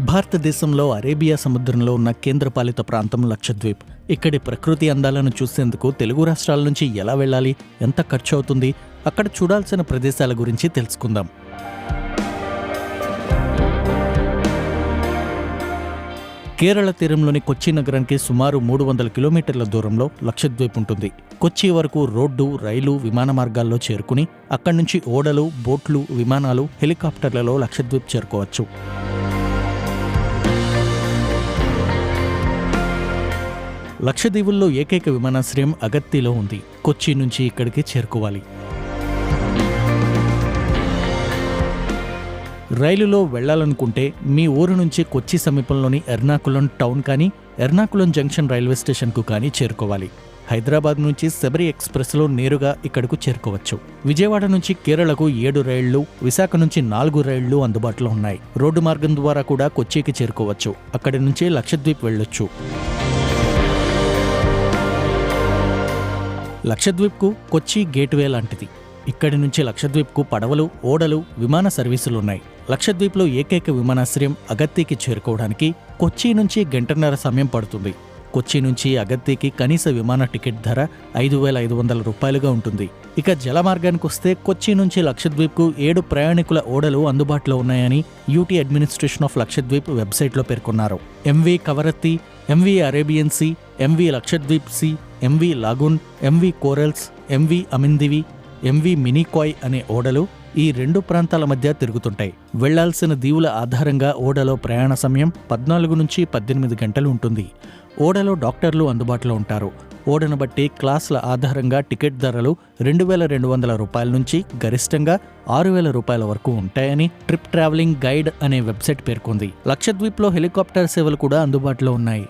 భారతదేశంలో అరేబియా సముద్రంలో ఉన్న కేంద్రపాలిత ప్రాంతం లక్షద్వీప్. ఇక్కడి ప్రకృతి అందాలను చూసేందుకు తెలుగు రాష్ట్రాల నుంచి ఎలా వెళ్ళాలి ఎంత ఖర్చు అవుతుంది అక్కడ చూడాల్సిన ప్రదేశాల గురించి తెలుసుకుందాం. కేరళ తీరంలోని కొచ్చి నగరానికి సుమారు మూడు వందల కిలోమీటర్ల దూరంలో లక్షద్వీప్ ఉంటుంది. కొచ్చి వరకు రోడ్డు రైలు విమాన మార్గాల్లో చేరుకుని అక్కడి నుంచి ఓడలు బోట్లు విమానాలు హెలికాప్టర్లలో లక్షద్వీప్ చేరుకోవచ్చు. లక్షద్వీపుల్లో ఏకైక విమానాశ్రయం అగత్తిలో ఉంది. కొచ్చి నుంచి ఇక్కడికి చేరుకోవాలి. రైలులో వెళ్ళాలనుకుంటే మీ ఊరు నుంచి కొచ్చి సమీపంలోని ఎర్నాకులం టౌన్ కానీ ఎర్నాకులం జంక్షన్ రైల్వే స్టేషన్కు కానీ చేరుకోవాలి. హైదరాబాద్ నుంచి శబరి ఎక్స్ప్రెస్లో నేరుగా ఇక్కడకు చేరుకోవచ్చు. విజయవాడ నుంచి కేరళకు ఏడు రైళ్ళు విశాఖ నుంచి నాలుగు రైళ్ళు అందుబాటులో ఉన్నాయి. రోడ్డు మార్గం ద్వారా కూడా కొచ్చికి చేరుకోవచ్చు. అక్కడి నుంచి లక్షద్వీప్ వెళ్ళొచ్చు. లక్షద్వీప్కు కొచ్చి గేట్వే లాంటిది. ఇక్కడి నుంచి లక్షద్వీప్కు పడవలు ఓడలు విమాన సర్వీసులున్నాయి. లక్షద్వీప్లో ఏకైక విమానాశ్రయం అగత్తికి చేరుకోవడానికి కొచ్చి నుంచి గంటన్నర సమయం పడుతుంది. కొచ్చి నుంచి అగత్తికి కనీస విమాన టికెట్ ధర ఐదు వేల ఐదు వందల రూపాయలుగా ఉంటుంది. ఇక జల మార్గానికి వస్తే కొచ్చి నుంచి లక్షద్వీప్కు ఏడు ప్రయాణికుల ఓడలు అందుబాటులో ఉన్నాయని యూటీ అడ్మినిస్ట్రేషన్ ఆఫ్ లక్షద్వీప్ వెబ్సైట్లో పేర్కొన్నారు. MV Kavaratti MV Arabian sea MV Lakshadweep sea MV lagoon MV corals MV Amindivi MV Minicoy అనే ఓడలు ఈ రెండు ప్రాంతాల మధ్య తిరుగుతుంటాయి. వెళ్ళాల్సిన దీవుల ఆధారంగా ఓడలో ప్రయాణ సమయం పద్నాలుగు నుంచి పద్దెనిమిది గంటలు ఉంటుంది. ఓడలో డాక్టర్లు అందుబాటులో ఉంటారు. ఓడను బట్టి క్లాసుల ఆధారంగా టికెట్ ధరలు రెండు వేల రెండు వందల రూపాయల నుంచి గరిష్టంగా ఆరు వేల రూపాయల వరకు ఉంటాయని ట్రిప్ ట్రావెలింగ్ గైడ్ అనే వెబ్సైట్ పేర్కొంది. లక్షద్వీప్లో హెలికాప్టర్ సేవలు కూడా అందుబాటులో ఉన్నాయి.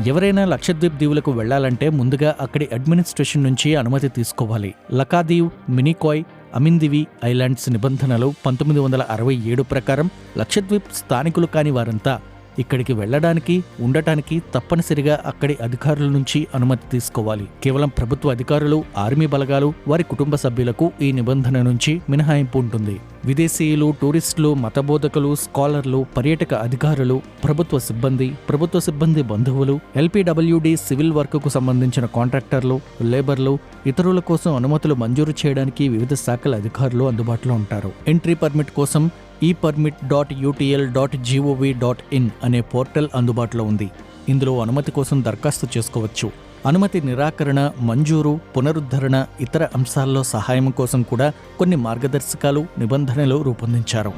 ఎవరైనా లక్షద్వీప్ దీవులకు వెళ్ళాలంటే ముందుగా అక్కడి అడ్మినిస్ట్రేషన్ నుంచి అనుమతి తీసుకోవాలి. లకాదీవ్ మినికాయ్ అమిందివి ఐలాండ్స్ నిబంధనలు పంతొమ్మిది వందల అరవై ఏడు ప్రకారం లక్షద్వీప్ స్థానికులు కాని వారంతా ఇక్కడికి వెళ్ళడానికి ఉండటానికి తప్పనిసరిగా అక్కడి అధికారుల నుంచి అనుమతి తీసుకోవాలి. కేవలం ప్రభుత్వ అధికారులు ఆర్మీ బలగాలు వారి కుటుంబ సభ్యులకు ఈ నిబంధన నుంచి మినహాయింపు ఉంటుంది. విదేశీయులు టూరిస్టులు మతబోధకులు స్కాలర్లు పర్యాటక అధికారులు ప్రభుత్వ సిబ్బంది ప్రభుత్వ సిబ్బంది బంధువులు ఎల్పీడబ్ల్యూడి సివిల్ వర్క్కు సంబంధించిన కాంట్రాక్టర్లు లేబర్లు ఇతరుల కోసం అనుమతులు మంజూరు చేయడానికి వివిధ శాఖల అధికారులు అందుబాటులో ఉంటారు. ఎంట్రీ పర్మిట్ కోసం ఈ permit dot UTL dot GOV dot in అనే పోర్టల్ అందుబాటులో ఉంది. ఇందులో అనుమతి కోసం దరఖాస్తు చేసుకోవచ్చు. అనుమతి నిరాకరణ మంజూరు పునరుద్ధరణ ఇతర అంశాల్లో సహాయం కోసం కూడా కొన్ని మార్గదర్శకాలు నిబంధనలు రూపొందించారు.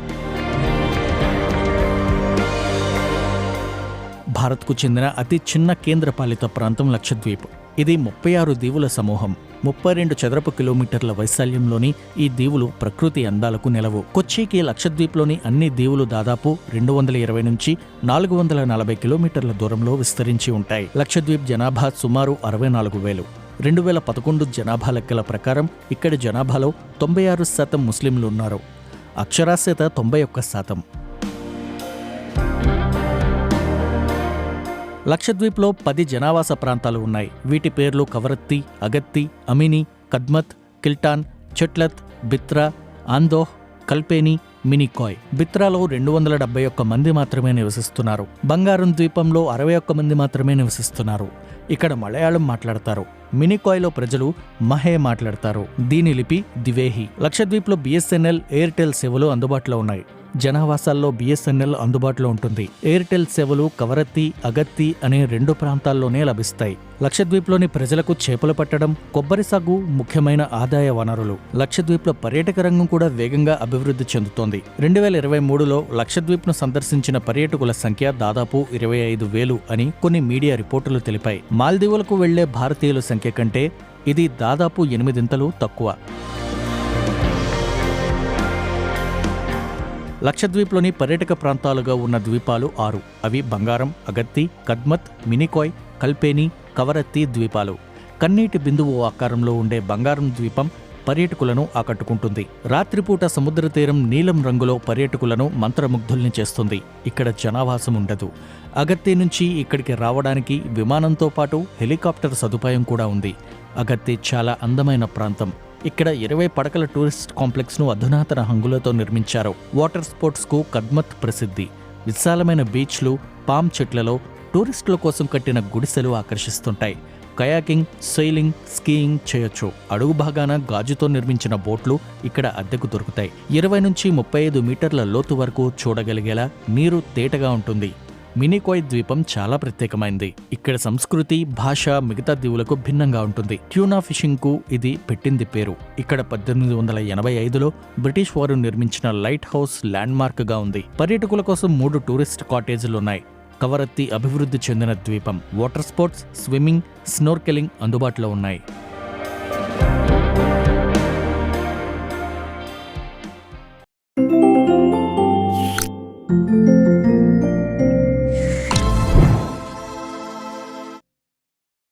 భారత్కు చెందిన అతి చిన్న కేంద్రపాలిత ప్రాంతం లక్షద్వీప్. ఇది ముప్పై ఆరు దీవుల సమూహం. ముప్పై రెండు చదరపు కిలోమీటర్ల వైశాల్యంలోని ఈ దీవులు ప్రకృతి అందాలకు నిలవు. కొచ్చికి లక్షద్వీప్లోని అన్ని దీవులు దాదాపు రెండు వందల ఇరవై నుంచి నాలుగు వందల నలభై కిలోమీటర్ల దూరంలో విస్తరించి ఉంటాయి. లక్షద్వీప్ జనాభా సుమారు అరవై నాలుగు వేలు. రెండు వేల పదకొండు జనాభా లెక్కల ప్రకారం ఇక్కడి జనాభాలో తొంభై ఆరు శాతం ముస్లింలు ఉన్నారు. అక్షరాస్యత తొంభై ఒక్క శాతం. లక్షద్వీప్లో పది జనావాస ప్రాంతాలు ఉన్నాయి. వీటి పేర్లు కవరత్తి అగత్తి అమిని కద్మత్ కిల్టాన్ చెట్లత్ బిత్రా ఆందోహ్ కల్పేని మినికాయ్. బిత్రాలో రెండు వందల డెబ్బై ఒక్క మంది మాత్రమే నివసిస్తున్నారు. బంగారం ద్వీపంలో అరవై ఒక్క మంది మాత్రమే నివసిస్తున్నారు. ఇక్కడ మలయాళం మాట్లాడతారు. మినికాయ్లో ప్రజలు మహే మాట్లాడతారు. దీని లిపి దివేహి లక్షద్వీప్లో బిఎస్ఎన్ఎల్ ఎయిర్టెల్ సేవలు అందుబాటులో ఉన్నాయి. జనావాసాల్లో బిఎస్ఎన్ఎల్ అందుబాటులో ఉంటుంది. ఎయిర్టెల్ సేవలు కవరత్తి అగత్తి అనే రెండు ప్రాంతాల్లోనే లభిస్తాయి. లక్షద్వీప్లోని ప్రజలకు చేపలు పట్టడం కొబ్బరి సాగు ముఖ్యమైన ఆదాయ వనరులు. లక్షద్వీప్లో పర్యాటక రంగం కూడా వేగంగా అభివృద్ధి చెందుతోంది. రెండు వేల ఇరవై మూడులో లక్షద్వీప్ను సందర్శించిన పర్యాటకుల సంఖ్య దాదాపు ఇరవై ఐదు వేలు అని కొన్ని మీడియా రిపోర్టులు తెలిపాయి. మాల్దీవులకు వెళ్ళే భారతీయుల సంఖ్య కంటే ఇది దాదాపు ఎనిమిదింతలు తక్కువ. లక్షద్వీప్లోని పర్యాటక ప్రాంతాలుగా ఉన్న ద్వీపాలు ఆరు. అవి బంగారం అగత్తి కద్మత్ మినికాయ్ కల్పేని కవరత్తి ద్వీపాలు. కన్నీటి బిందువు ఆకారంలో ఉండే బంగారం ద్వీపం పర్యాటకులను ఆకట్టుకుంటుంది. రాత్రిపూట సముద్ర తీరం నీలం రంగులో పర్యాటకులను మంత్రముగ్ధుల్ని చేస్తుంది. ఇక్కడ జనావాసం ఉండదు. అగత్తి నుంచి ఇక్కడికి రావడానికి విమానంతో పాటు హెలికాప్టర్ సదుపాయం కూడా ఉంది. అగత్తి చాలా అందమైన ప్రాంతం. ఇక్కడ ఇరవై పడకల టూరిస్ట్ కాంప్లెక్స్ను అధునాతన హంగులతో నిర్మించారు. వాటర్ స్పోర్ట్స్కు కద్మత్ ప్రసిద్ధి. విశాలమైన బీచ్లు పామ్ చెట్లలో టూరిస్టుల కోసం కట్టిన గుడిసెలు ఆకర్షిస్తుంటాయి. కయాకింగ్ సెయిలింగ్ స్కీయింగ్ చేయొచ్చు. అడుగు భాగాన గాజుతో నిర్మించిన బోట్లు ఇక్కడ అద్దెకు దొరుకుతాయి. ఇరవై నుంచి ముప్పై ఐదు మీటర్ల లోతు వరకు చూడగలిగేలా నీరు తేటగా ఉంటుంది. మినికోయ్ ద్వీపం చాలా ప్రత్యేకమైంది. ఇక్కడ సంస్కృతి భాష మిగతా దీవులకు భిన్నంగా ఉంటుంది. ట్యూనా ఫిషింగ్కు ఇది పెట్టింది పేరు. ఇక్కడ పద్దెనిమిది వందల ఎనభై ఐదులో బ్రిటిష్ వారు నిర్మించిన లైట్ హౌస్ ల్యాండ్ మార్క్గా ఉంది. పర్యాటకుల కోసం మూడు టూరిస్ట్ కాటేజీలు ఉన్నాయి కవరత్తి అభివృద్ధి చెందిన ద్వీపం వాటర్ స్పోర్ట్స్ స్విమ్మింగ్ స్నోర్కెలింగ్ అందుబాటులో ఉన్నాయి.